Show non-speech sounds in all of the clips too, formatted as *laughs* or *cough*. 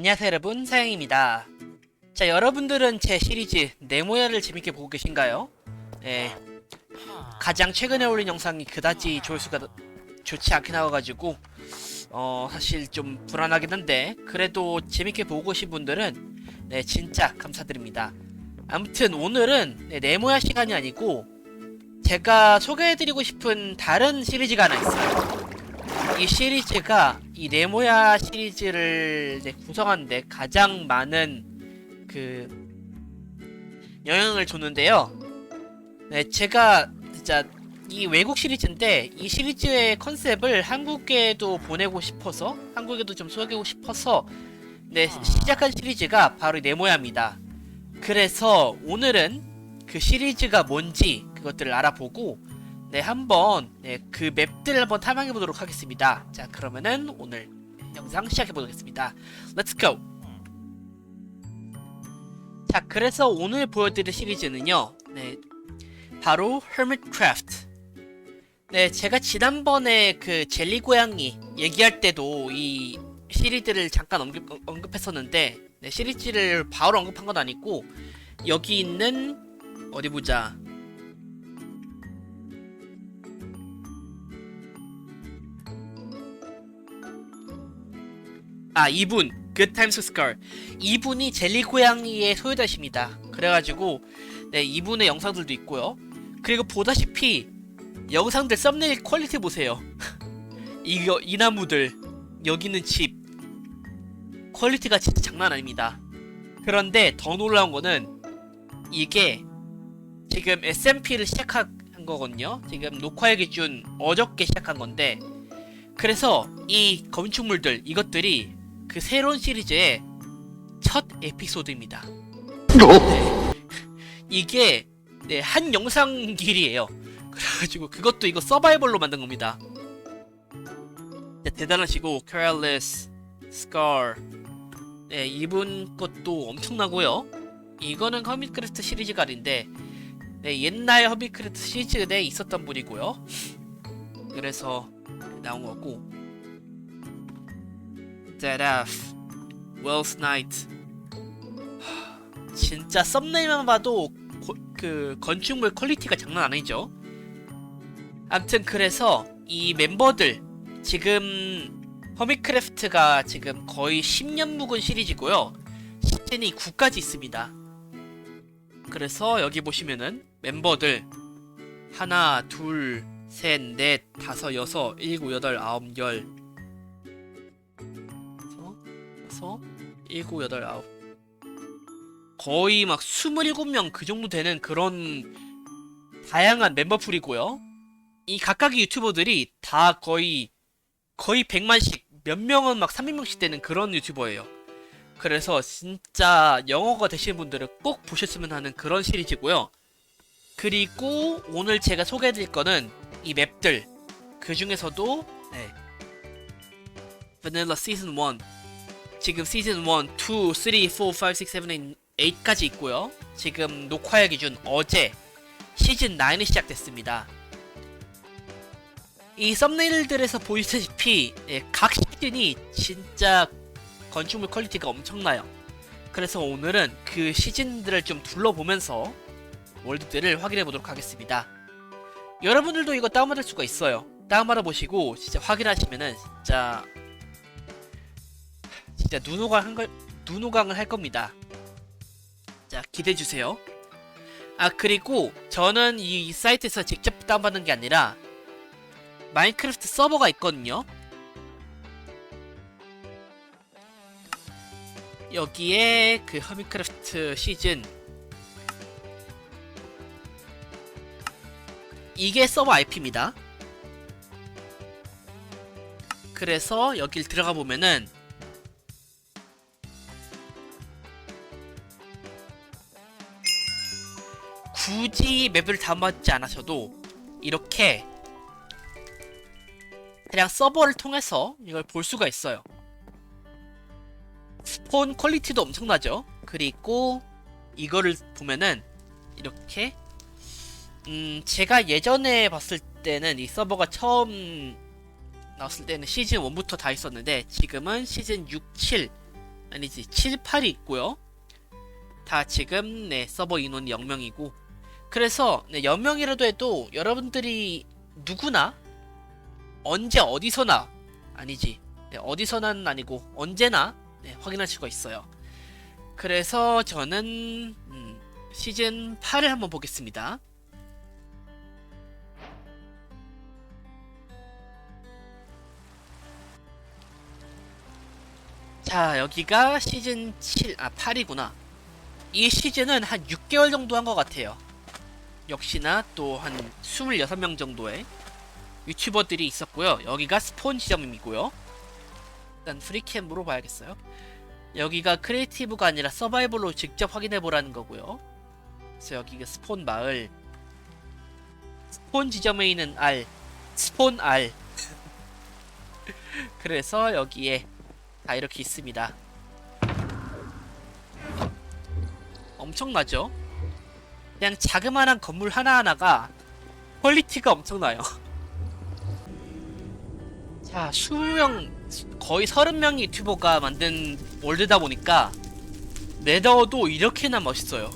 안녕하세요 여러분. 사양입니다. 자 여러분들은 제 시리즈 네모야를 재밌게 보고 계신가요? 네 가장 최근에 올린 영상이 그다지 조회수가 좋지 않게 나와가지고 어 사실 좀 불안하긴 한데 그래도 재밌게 보고 계신 분들은 네 진짜 감사드립니다. 아무튼 오늘은 네, 네모야 시간이 아니고 제가 소개해드리고 싶은 다른 시리즈가 하나 있어요 이 시리즈가 이 네모야 시리즈를 구성하는데 가장 많은 그 영향을 줬는데요. 네, 제가 진짜 이 외국 시리즈인데 이 시리즈의 컨셉을 한국에도 보내고 싶어서 한국에도 좀 소개하고 싶어서 네, 시작한 시리즈가 바로 이 네모야입니다. 그래서 오늘은 그 시리즈가 뭔지 그것들을 알아보고 네, 한번 네, 그 맵들을 한번 탐험해 보도록 하겠습니다. 자, 그러면은 오늘 영상 시작해 보겠습니다. Let's go. 자, 그래서 오늘 보여드릴 시리즈는요. 네, 바로 Hermitcraft. 네, 제가 지난번에 그 젤리 고양이 얘기할 때도 이 시리즈를 잠깐 언급, 언급했었는데 네, 시리즈를 바로 언급한 건 아니고 여기 있는 어디 보자. 아 이분. Times with Scar 이분이 젤리 고양이의 소유자십니다. 그래가지고 네 이분의 영상들도 있고요. 그리고 보다시피 영상들 썸네일 퀄리티 보세요. *laughs* 이거 이 나무들. 여기 있는 집. 퀄리티가 진짜 장난 아닙니다. 그런데 더 놀라운 거는 이게 지금 SMP를 시작한 거거든요. 지금 녹화의 기준 어저께 시작한 건데 그래서 이 건축물들 이것들이 그 새로운 시리즈의 첫 에피소드입니다. 네. *laughs* 이게 네, 한 영상 길이에요. 그래가지고 그것도 이거 서바이벌로 만든 겁니다. 네, 대단하시고 Careless, Scar 네, 이분 것도 엄청나고요. 이거는 허밋크래프트 시리즈가 아닌데 네, 옛날 허밋크래프트 시리즈에 있었던 분이고요. 그래서 나온 거고 Dead F, Wells Night. 하, 진짜 썸네일만 봐도 고, 그 건축물 퀄리티가 장난 아니죠. 암튼 그래서 이 멤버들 지금 허미크래프트가 지금 거의 10년 묵은 시리즈고요. 시즌이 9까지 있습니다. 그래서 여기 보시면은 멤버들 하나, 둘, 셋, 넷, 다섯, 여섯, 일곱, 여덟, 아홉, 열 여섯, 일곱, 여덟, 아홉 거의 막 27명 그 정도 되는 그런 다양한 멤버풀이고요. 이 각각의 유튜버들이 다 거의 거의 100만씩 몇 명은 막 300명씩 되는 그런 유튜버예요. 그래서 진짜 영어가 되시는 분들은 꼭 보셨으면 하는 그런 시리즈고요. 그리고 오늘 제가 소개해드릴 거는 이 맵들 그 중에서도 네. Vanilla Season 1 지금 시즌 1, 2, 3, 4, 5, 6, 7, 8, 8까지 있고요. 지금 녹화의 기준 어제 시즌 9이 시작됐습니다. 이 썸네일들에서 보이시다시피 예, 각 시즌이 진짜 건축물 퀄리티가 엄청나요. 그래서 오늘은 그 시즌들을 좀 둘러보면서 월드들을 확인해 보도록 하겠습니다. 여러분들도 이거 다운받을 수가 있어요. 다운받아 보시고 진짜 확인하시면은 진짜 진짜 눈호강 한 걸, 눈호강을 할 겁니다. 자, 기대해 주세요. 아, 그리고 저는 이, 이 사이트에서 직접 다운받는 게 아니라 마인크래프트 서버가 있거든요. 여기에 그 허미크래프트 시즌 이게 서버 IP입니다. 그래서 여길 들어가 보면은 굳이 맵을 다운받지 않으셔도 이렇게 그냥 서버를 통해서 이걸 볼 수가 있어요. 스폰 퀄리티도 엄청나죠. 그리고 이거를 보면은 이렇게 음 제가 예전에 봤을 때는 이 서버가 처음 나왔을 때는 시즌 1부터 다 있었는데 지금은 시즌 6, 7 아니지 7, 8이 있고요. 다 지금 네 서버 인원이 0명이고 그래서 네 0명이라도 해도 여러분들이 누구나 언제 어디서나 아니지 네, 어디서는 아니고 언제나 네, 확인할 수가 있어요. 그래서 저는 음, 시즌 8을 한번 보겠습니다. 자 여기가 시즌 7, 아 8이구나 이 시즌은 한 6개월 정도 한 것 같아요 역시나 또 한 26명 정도의 유튜버들이 있었고요. 여기가 스폰 지점이고요. 일단 프리캠 물어봐야겠어요. 여기가 크리에이티브가 아니라 서바이벌로 직접 확인해보라는 거고요. 그래서 여기가 스폰 마을 스폰 지점에 있는 알 스폰 알. *laughs* 그래서 여기에 다 이렇게 있습니다. 엄청나죠? 그냥 자그마한 건물 하나하나가 퀄리티가 엄청나요. *laughs* 자, 20명, 거의 30명의 유튜버가 만든 월드다 보니까 네더도 이렇게나 멋있어요.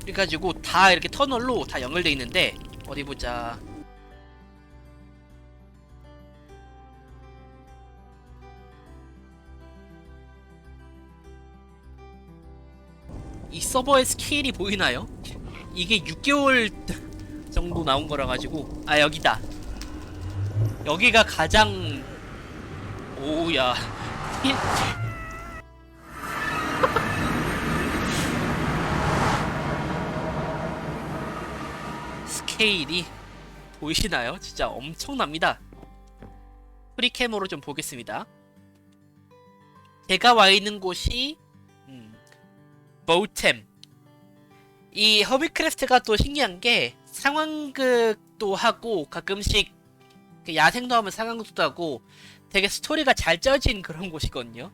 그래가지고 다 이렇게 터널로 다 연결돼 있는데 어디 보자. 이 서버의 스케일이 보이나요? 이게 6개월 정도 나온 거라 가지고 아 여기다. 여기가 가장 오야. *laughs* 스케일이 보이시나요? 진짜 엄청납니다. 프리캠으로 좀 보겠습니다. 제가 와 있는 곳이 음, 보템 이 허비크래프트가 또 신기한 게 상황극도 하고 가끔씩 그 야생도 하면 상황극도 하고 되게 스토리가 잘 짜진 그런 곳이거든요.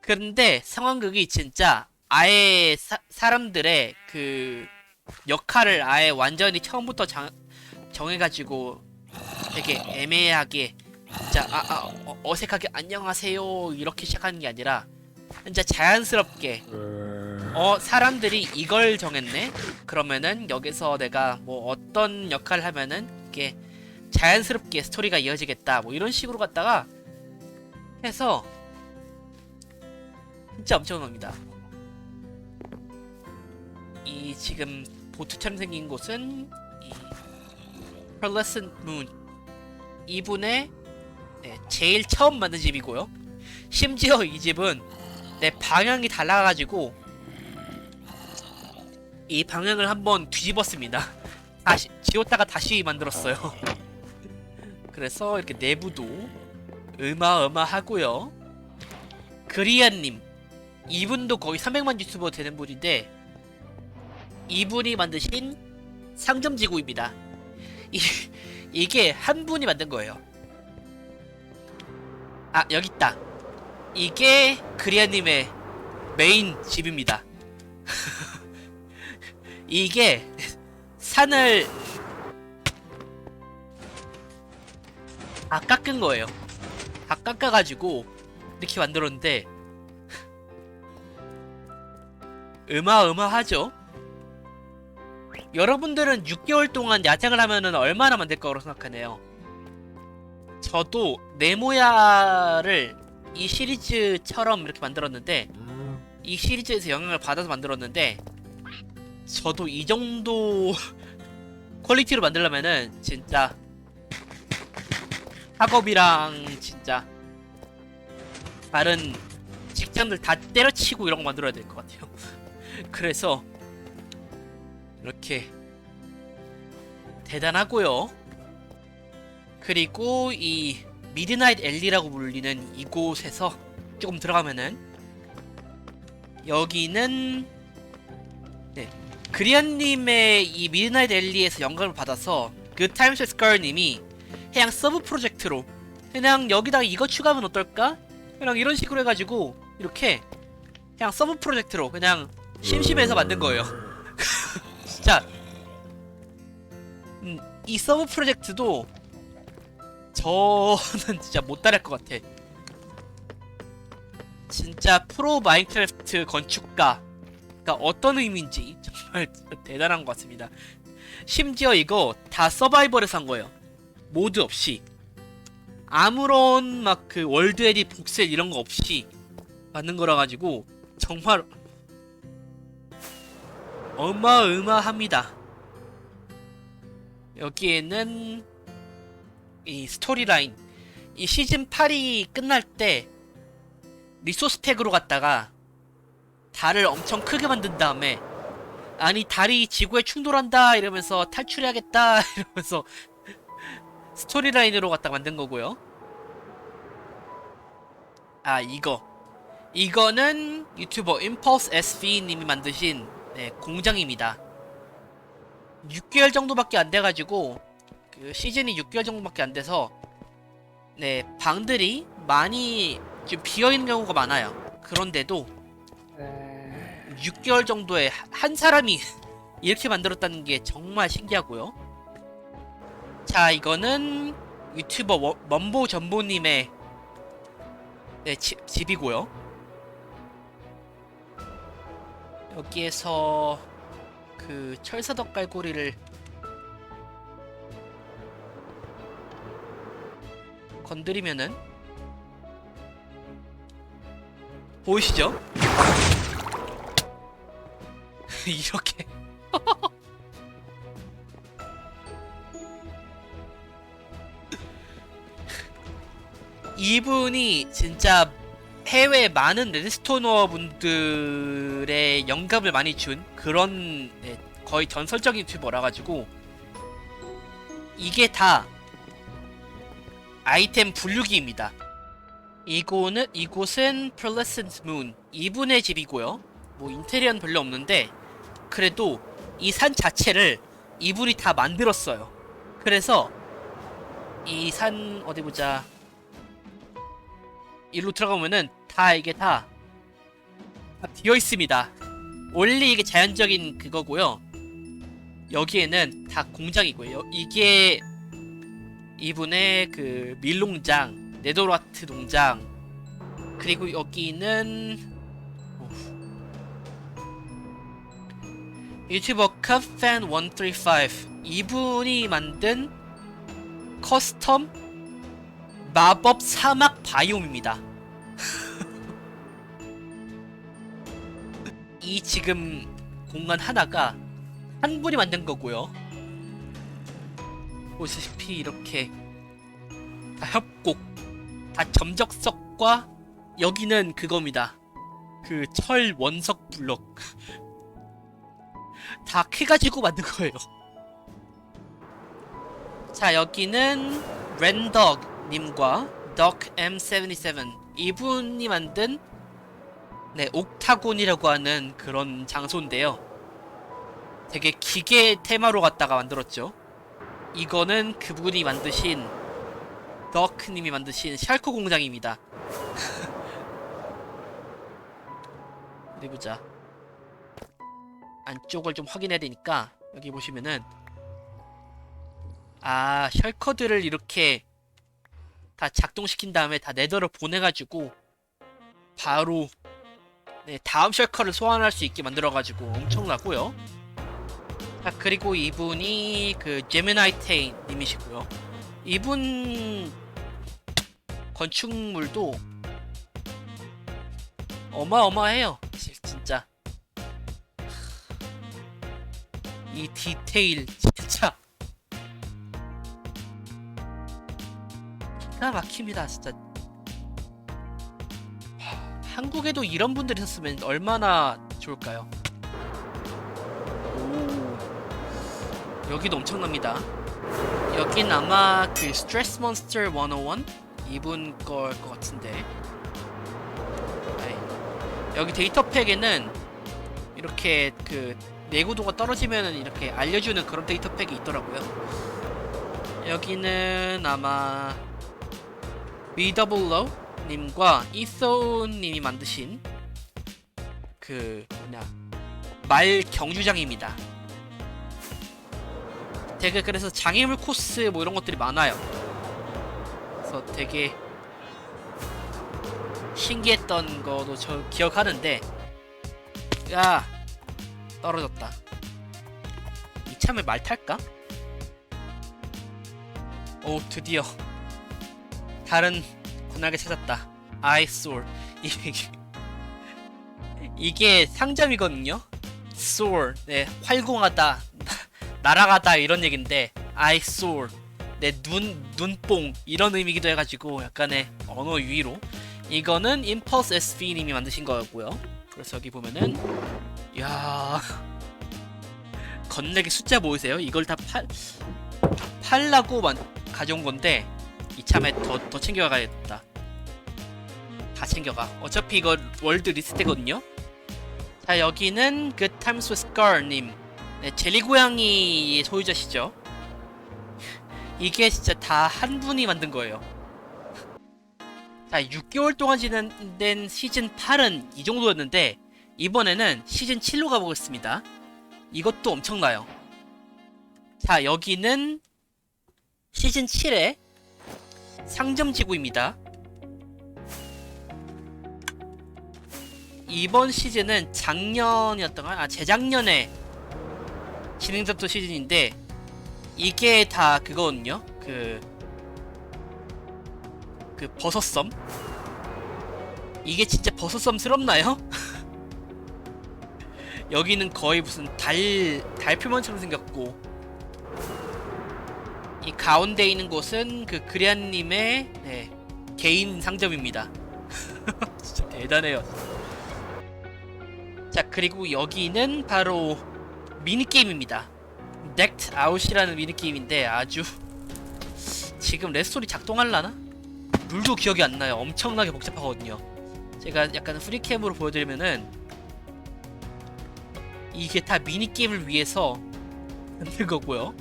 그런데 상황극이 진짜 아예 사, 사람들의 그 역할을 아예 완전히 처음부터 장, 정해가지고 되게 애매하게 진짜 아, 아 어, 어색하게 안녕하세요 이렇게 시작하는 게 아니라 진짜 자연스럽게 어 사람들이 이걸 정했네? 그러면은 여기서 내가 뭐 어떤 역할을 하면은 이게 자연스럽게 스토리가 이어지겠다 뭐 이런 식으로 갔다가 해서 진짜 엄청납니다. 이 지금 보트처럼 생긴 곳은 이 Pearlescent Moon. 이분의 네, 제일 처음 만든 집이고요. 심지어 이 집은 내 방향이 달라가지고 이 방향을 한번 뒤집었습니다. 다시 지웠다가 다시 만들었어요. *laughs* 그래서 이렇게 내부도 어마어마하고요. 그리안님 이분도 거의 300만 유튜버 되는 분인데 이분이 만드신 상점지구입니다. 이, 이게 한 분이 만든 거예요. 아 여기 있다. 이게 그리아님의 메인 집입니다. *laughs* 이게 산을 다 깎은 거예요. 다 깎아가지고 이렇게 만들었는데 어마어마하죠? 여러분들은 6개월 동안 야생을 하면은 얼마나 만들 거라고 생각하네요. 저도 네모야를 이 시리즈처럼 이렇게 만들었는데 이 시리즈에서 영향을 받아서 만들었는데 저도 이 정도 퀄리티로 만들려면은 진짜 학업이랑 진짜 다른 직장들 다 때려치고 이런 거 만들어야 될 것 같아요. *laughs* 그래서 이렇게 대단하고요. 그리고 이 미드나잇 엘리라고 불리는 이곳에서 조금 들어가면은 여기는 네 그리안님의 이 미드나잇 엘리에서 영감을 받아서 그 타임스 스컬님이 그냥 서브 프로젝트로 그냥 여기다가 이거 추가하면 어떨까? 그냥 이런 식으로 해가지고 이렇게 그냥 서브 프로젝트로 그냥 심심해서 만든 거예요. *laughs* 진짜 음, 이 서브 프로젝트도 저는 *laughs* 진짜 못 따라할 것 같아. 진짜 프로 마인크래프트 건축가 가 어떤 의미인지 정말 *laughs* 대단한 것 같습니다. 심지어 이거 다 서바이벌에서 한 거예요. 모드 없이 아무런 막 그 월드 에디 복셀 이런 거 없이 만든 거라 가지고 정말 어마어마합니다. 여기에는 이 스토리라인 이 시즌 8이 끝날 때 리소스 팩으로 갔다가 달을 엄청 크게 만든 다음에 아니 달이 지구에 충돌한다 이러면서 탈출해야겠다 *laughs* 이러면서 스토리라인으로 갖다 만든 거고요. 아 이거 이거는 유튜버 임펄스 SV 님이 만드신 네, 공장입니다. 6개월 정도밖에 안 돼가지고 그 시즌이 6개월 정도밖에 안 돼서 네 방들이 많이 좀 비어 있는 경우가 많아요. 그런데도 6개월 정도에 하- 한 사람이 *laughs* 이렇게 만들었다는 게 정말 신기하고요. 자, 이거는 유튜버 워- 먼보 전보님의 네, 집, 집이고요. 여기에서 그 철사덕 갈고리를 건드리면은 보이시죠? *laughs* 이렇게 이분이 진짜 해외 많은 레드스토너 분들의 영감을 많이 준 그런 네, 거의 전설적인 유튜버라 가지고 이게 다 아이템 분류기입니다. 이곳은 이곳은 플레센트 문 이분의 집이고요. 뭐 인테리어는 별로 없는데 그래도 이 산 자체를 이분이 다 만들었어요. 그래서 이 산 어디 보자. 일로 들어가면은 다 이게 다, 다 비어 있습니다. 원래 이게 자연적인 그거고요. 여기에는 다 공장이고요. 이게 이분의 그 밀농장, 네도라트 농장, 그리고 여기는 유튜버 컵팬135 이분이 만든 커스텀 마법 사막 바이옴입니다. *laughs* 이 지금 공간 하나가 한 분이 만든 거고요. 보시다시피 이렇게 다 협곡, 다 점적석과 여기는 그겁니다. 그 철 원석 블록 다 캐가지고 만든 거예요. 자 여기는 랜덕 님과 덕 M77 이분이 만든 네 옥타곤이라고 하는 그런 장소인데요. 되게 기계 테마로 갖다가 만들었죠. 이거는 그분이 만드신 덕님이 만드신 샬코 공장입니다. *laughs* 어디 보자. 안쪽을 좀 확인해야 되니까 여기 보시면은 아 셜커들을 이렇게 다 작동시킨 다음에 다 네더로 보내가지고 바로 네 다음 셜커를 소환할 수 있게 만들어가지고 엄청나고요. 자 그리고 이분이 그 제미나이테인 님이시고요. 이분 건축물도 어마어마해요. 이 디테일 진짜 기가 막힙니다 진짜. 하, 한국에도 이런 분들이 있었으면 얼마나 좋을까요? 오 여기도 엄청납니다. 여긴 아마 그 스트레스 몬스터 101 이분 걸 것 같은데. 네. 여기 데이터 팩에는 이렇게 그 내구도가 떨어지면은 이렇게 알려주는 그런 데이터 팩이 있더라고요. 여기는 아마 위더블로 님과 이소 님이 만드신 그 뭐냐 말 경주장입니다. 되게 그래서 장애물 코스 뭐 이런 것들이 많아요. 그래서 되게 신기했던 거도 저 기억하는데 야 떨어졌다. 이참에 말 탈까? 오 드디어. 다른 군락을 찾았다. 아이솔 이게 상점이거든요? 소울. 네 활공하다. 날아가다. 이런 얘긴데 아이솔 내 눈 눈뽕. 이런 의미기도 해가지고 약간의 언어 유희로. 이거는 임펄스 SV님이 만드신 거고요. 그래서 여기 보면은 야 *laughs* 건네기 숫자 보이세요? 이걸 다 팔 팔라고 만 가져온 건데 이참에 더 더 챙겨가야겠다. 다 챙겨가. 어차피 이거 월드 리스트거든요. 자 여기는 그 타임스 스컬님 네, 젤리 고양이의 소유자시죠. *laughs* 이게 진짜 다 한 분이 만든 거예요. 자, 6개월 동안 진행된 시즌 8은 이 정도였는데 이번에는 시즌 7로 가보겠습니다. 이것도 엄청나요. 자, 여기는 시즌 7의 상점 지구입니다. 이번 시즌은 작년이었던가? 아, 재작년에 진행됐던 시즌인데 이게 다 그거거든요. 그, 그 버섯섬. 이게 진짜 버섯섬스럽나요? *laughs* 여기는 거의 무슨 달, 달 표면처럼 생겼고, 이 가운데 있는 곳은 그 그리안님의 네, 개인 상점입니다. *laughs* 진짜 대단해요. 자, 그리고 여기는 바로 미니게임입니다. 넥트 아웃이라는 미니게임인데 아주 *laughs* 지금 레스토리 작동할라나? 룰도 기억이 안 나요. 엄청나게 복잡하거든요. 제가 약간 프리캠으로 보여드리면은 이게 다 미니게임을 위해서 만든 거고요.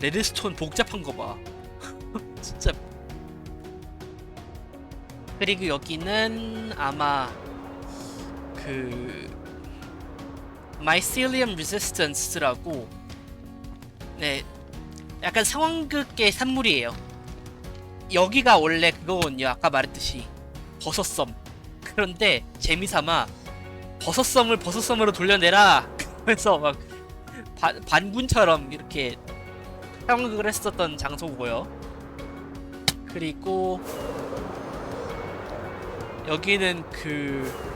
레드스톤 복잡한 거 봐. *laughs* 진짜. 그리고 여기는 아마 그 Mycelium Resistance라고 네 약간 상황극의 산물이에요. 여기가 원래 그거거든요. 아까 말했듯이 버섯섬. 그런데 재미삼아 버섯섬을 버섯섬으로 돌려내라. *laughs* 그래서 막 반, 반군처럼 이렇게 상황극을 했었던 장소고요. 그리고 여기는 그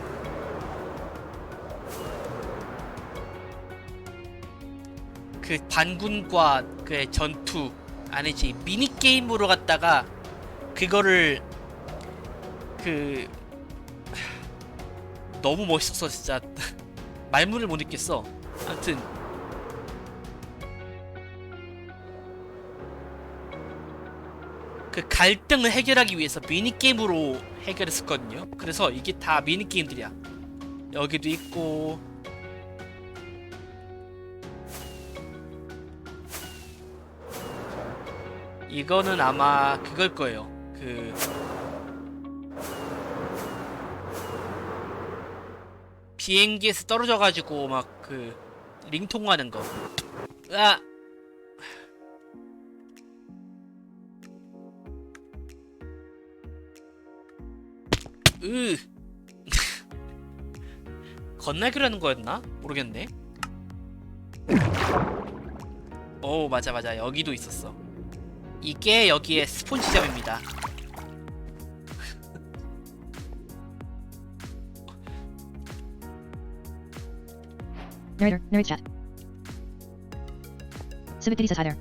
그 반군과 그 전투 아니지 미니 게임으로 갔다가 그거를 그 너무 멋있어서 진짜 *laughs* 말문을 못 읽겠어. 아무튼 그 갈등을 해결하기 위해서 미니 게임으로 해결했었거든요. 그래서 이게 다 미니 게임들이야. 여기도 있고 이거는 아마 그걸 거예요. 그 비행기에서 떨어져 가지고 막 그 링통 하는 거. 아. 으. *laughs* 건날기라는 거였나? 모르겠네. 오 맞아 맞아 여기도 있었어. 이게 여기에 스폰 지점입니다. Narrator, narrate chat. Civic Kitty says hi there.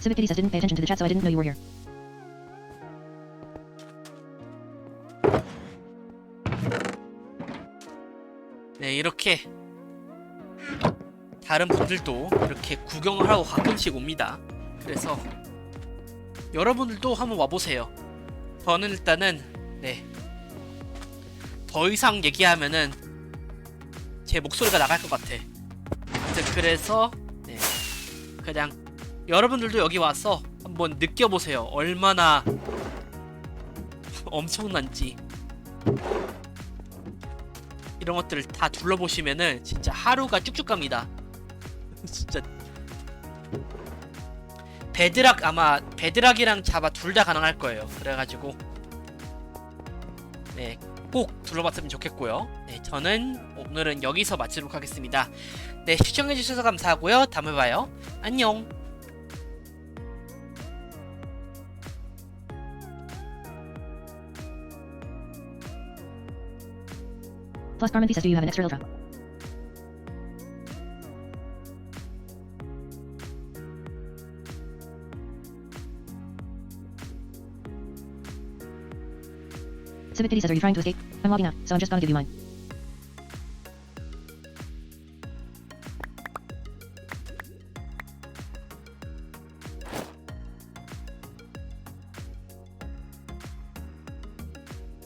Civic Kitty says didn't pay attention to the chat so I didn't know you were here. 네 이렇게 다른 분들도 이렇게 구경을 하고 가끔씩 옵니다. 그래서 여러분들도 한번 와보세요. 저는 일단은 네. 더 이상 얘기하면은 제 목소리가 나갈 것 같아. 그래서 네. 그냥 여러분들도 여기 와서 한번 느껴보세요. 얼마나 *laughs* 엄청난지 이런 것들을 다 둘러보시면은 진짜 하루가 쭉쭉 갑니다. 진짜 베드락 아마 베드락이랑 자바 둘 다 가능할 거예요. 그래가지고 네. 꼭 둘러봤으면 좋겠고요. 네, 저는 오늘은 여기서 마치도록 하겠습니다. 네, 시청해주셔서 감사하고요. 다음에 봐요. 안녕. Plus Carmen V says do you have an extra Ultra? Civic Kitty says are you trying to escape? I'm logging out, so I'm just gonna give you mine.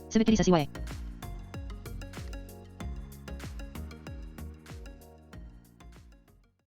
Civic Kitty says CYA.